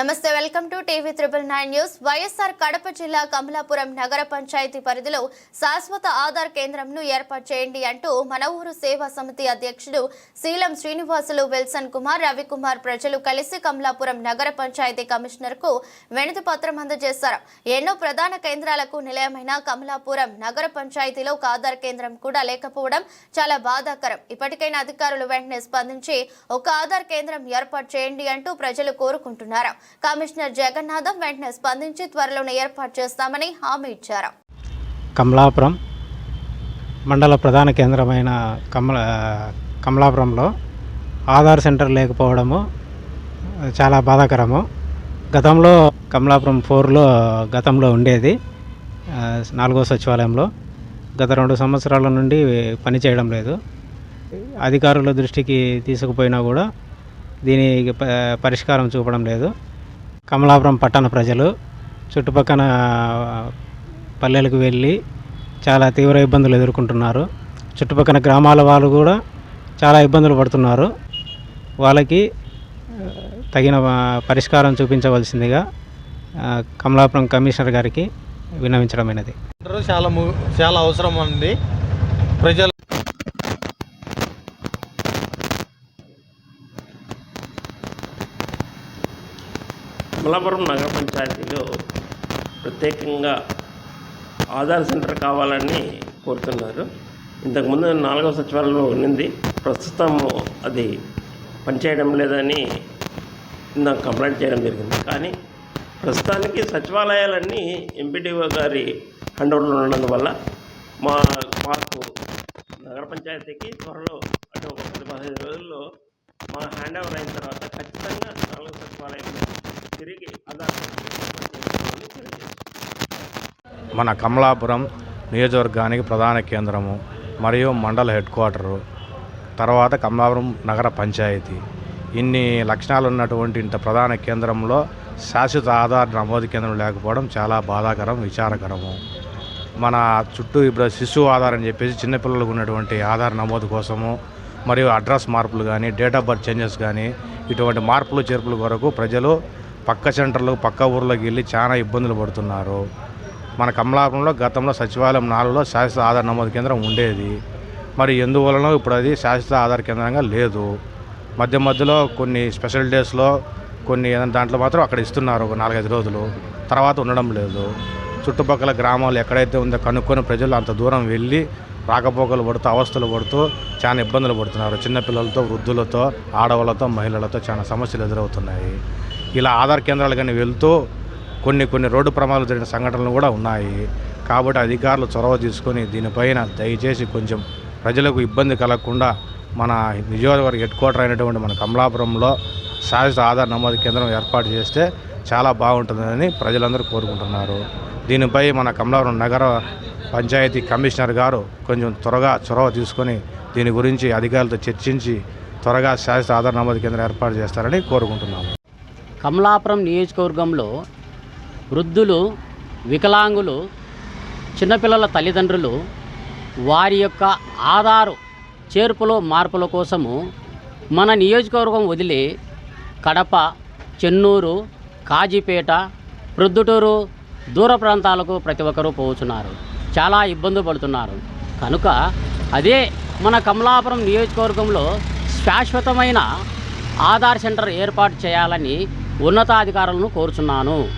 నమస్తే welcome to TV triple nine news. YSR Kadapa జిల్లా కమలాపురం నగర పంచాయతీ పరిధిలో శాశ్వత ఆధార్ కేంద్రంను ఏర్పాటు చేయండి అంటూ మన ఊరు సేవా సమితి అధ్యక్షుడు శీలం శ్రీనివాసులు విల్సన్ కుమార్ రవికుమార్ ప్రజలు కలిసి కమలాపురం నగర పంచాయతీ కమిషనర్కు వినతి పత్రం అందజేశారు. ఎన్నో ప్రధాన కేంద్రాలకు నిలయమైన కమలాపురం నగర పంచాయతీలో ఒక ఆధార్ కేంద్రం కూడా లేకపోవడం చాలా బాధాకరం. ఇప్పటికైనా అధికారులు వెంటనే స్పందించి ఒక ఆధార్ కేంద్రం ఏర్పాటు చేయండి అంటూ ప్రజలు కోరుకుంటున్నారు. కమిషనర్ జగన్నాథం వెంటనే స్పందించి త్వరలోనే ఏర్పాటు చేస్తామని హామీ ఇచ్చారు. కమలాపురం మండల ప్రధాన కేంద్రమైన కమల కమలాపురంలో ఆధార్ సెంటర్ లేకపోవడము చాలా బాధాకరము. గతంలో కమలాపురం ఫోర్లో గతంలో ఉండేది నాలుగో సచివాలయంలో. గత రెండు సంవత్సరాల నుండి పని చేయడం లేదు. అధికారుల దృష్టికి తీసుకుపోయినా కూడా దీనికి ప- పరిష్కారం చూపడం లేదు. కమలాపురం పట్టణ ప్రజలు చుట్టుపక్కల పల్లెలకు వెళ్ళి చాలా తీవ్ర ఇబ్బందులు ఎదుర్కొంటున్నారు. చుట్టుపక్కల గ్రామాల వాళ్ళు కూడా చాలా ఇబ్బందులు పడుతున్నారు. వాళ్ళకి తగిన పరిష్కారం చూపించవలసిందిగా కమలాపురం కమిషనర్ గారికి విన్నవించడమైనది చాలా చాలా అవసరం ఉంది ప్రజలు మలాపురం నగర పంచాయతీలో ప్రత్యేకంగా ఆధార్ సెంటర్ కావాలని కోరుతున్నారు. ఇంతకుముందు నాలుగవ సచివాలయంలో ఉన్నింది ప్రస్తుతం అది పనిచేయడం లేదని ఇందాక కంప్లైంట్ చేయడం జరిగింది. కానీ ప్రస్తుతానికి సచివాలయాలన్నీ ఎంపీడీఓ గారి హ్యాండ్ ఉన్నందువల్ల మా మాకు నగర పంచాయతీకి త్వరలో అంటే ఒక పది పదిహేను రోజుల్లో మా హ్యాండ్ ఓవర్ అయిన తర్వాత ఖచ్చితంగా నాలుగు సచివాలయం తిరిగి మన కమలాపురం నియోజకవర్గానికి ప్రధాన కేంద్రము మరియు మండల హెడ్ క్వార్టరు తర్వాత కమలాపురం నగర పంచాయతీ. ఇన్ని లక్షణాలు ఉన్నటువంటి ఇంత ప్రధాన కేంద్రంలో శాశ్వత ఆధార్ నమోదు కేంద్రం లేకపోవడం చాలా బాధాకరం విచారకరము. మన చుట్టూ ఇప్పుడు శిశువు ఆధార్ అని చెప్పేసి చిన్నపిల్లలకు ఉన్నటువంటి ఆధార్ నమోదు కోసము మరియు అడ్రస్ మార్పులు కానీ డేట్ ఆఫ్ బర్త్ చేంజెస్ కానీ ఇటువంటి మార్పులు చేర్పుల కొరకు ప్రజలు పక్క సెంటర్లు పక్క ఊర్లోకి వెళ్ళి చాలా ఇబ్బందులు పడుతున్నారు. మన కమలాపురంలో గతంలో సచివాలయం నాలుగులో శాశ్వత ఆధార్ నమోదు కేంద్రం ఉండేది. మరి ఎందువలన ఇప్పుడు అది శాశ్వత ఆధార్ కేంద్రంగా లేదు. మధ్య మధ్యలో కొన్ని స్పెషల్ డేస్లో కొన్ని ఏదైనా దాంట్లో మాత్రం అక్కడ ఇస్తున్నారు ఒక నాలుగైదు రోజులు. తర్వాత ఉండడం లేదు. చుట్టుపక్కల గ్రామాలు ఎక్కడైతే ఉందో కనుక్కొని ప్రజలు అంత దూరం వెళ్ళి రాకపోకలు పడుతూ అవస్థలు పడుతూ చాలా ఇబ్బందులు పడుతున్నారు. చిన్నపిల్లలతో వృద్ధులతో ఆడవాళ్ళతో మహిళలతో చాలా సమస్యలు ఎదురవుతున్నాయి. ఇలా ఆధార్ కేంద్రాలు కానీ వెళ్తూ కొన్ని కొన్ని రోడ్డు ప్రమాదాలు జరిగిన సంఘటనలు కూడా ఉన్నాయి. కాబట్టి అధికారులు చొరవ తీసుకొని దీనిపైన దయచేసి కొంచెం ప్రజలకు ఇబ్బంది కలగకుండా మన నియోజకవర్గ హెడ్ క్వార్టర్ అయినటువంటి మన కమలాపురంలో శాశ్వత ఆధార్ నమోదు కేంద్రం ఏర్పాటు చేస్తే చాలా బాగుంటుందని ప్రజలందరూ కోరుకుంటున్నారు. దీనిపై మన కమలాపురం నగర పంచాయతీ కమిషనర్ గారు కొంచెం త్వరగా చొరవ తీసుకొని దీని గురించి అధికారులతో చర్చించి త్వరగా శాశ్వత ఆధార్ నమోదు కేంద్రం ఏర్పాటు చేస్తారని కోరుకుంటున్నాము. కమలాపురం నియోజకవర్గంలో వృద్ధులు వికలాంగులు చిన్నపిల్లల తల్లిదండ్రులు వారి యొక్క ఆధారు చేర్పులో మార్పుల కోసము మన నియోజకవర్గం వదిలి కడప చెన్నూరు కాజీపేట ప్రొద్దుటూరు దూర ప్రాంతాలకు ప్రతి ఒక్కరూ పోతున్నారు చాలా ఇబ్బందులు పడుతున్నారు. కనుక అదే మన కమలాపురం నియోజకవర్గంలో శాశ్వతమైన ఆధార్ సెంటర్ ఏర్పాటు చేయాలని ఉన్నతాధికారులను కోరుచున్నాను.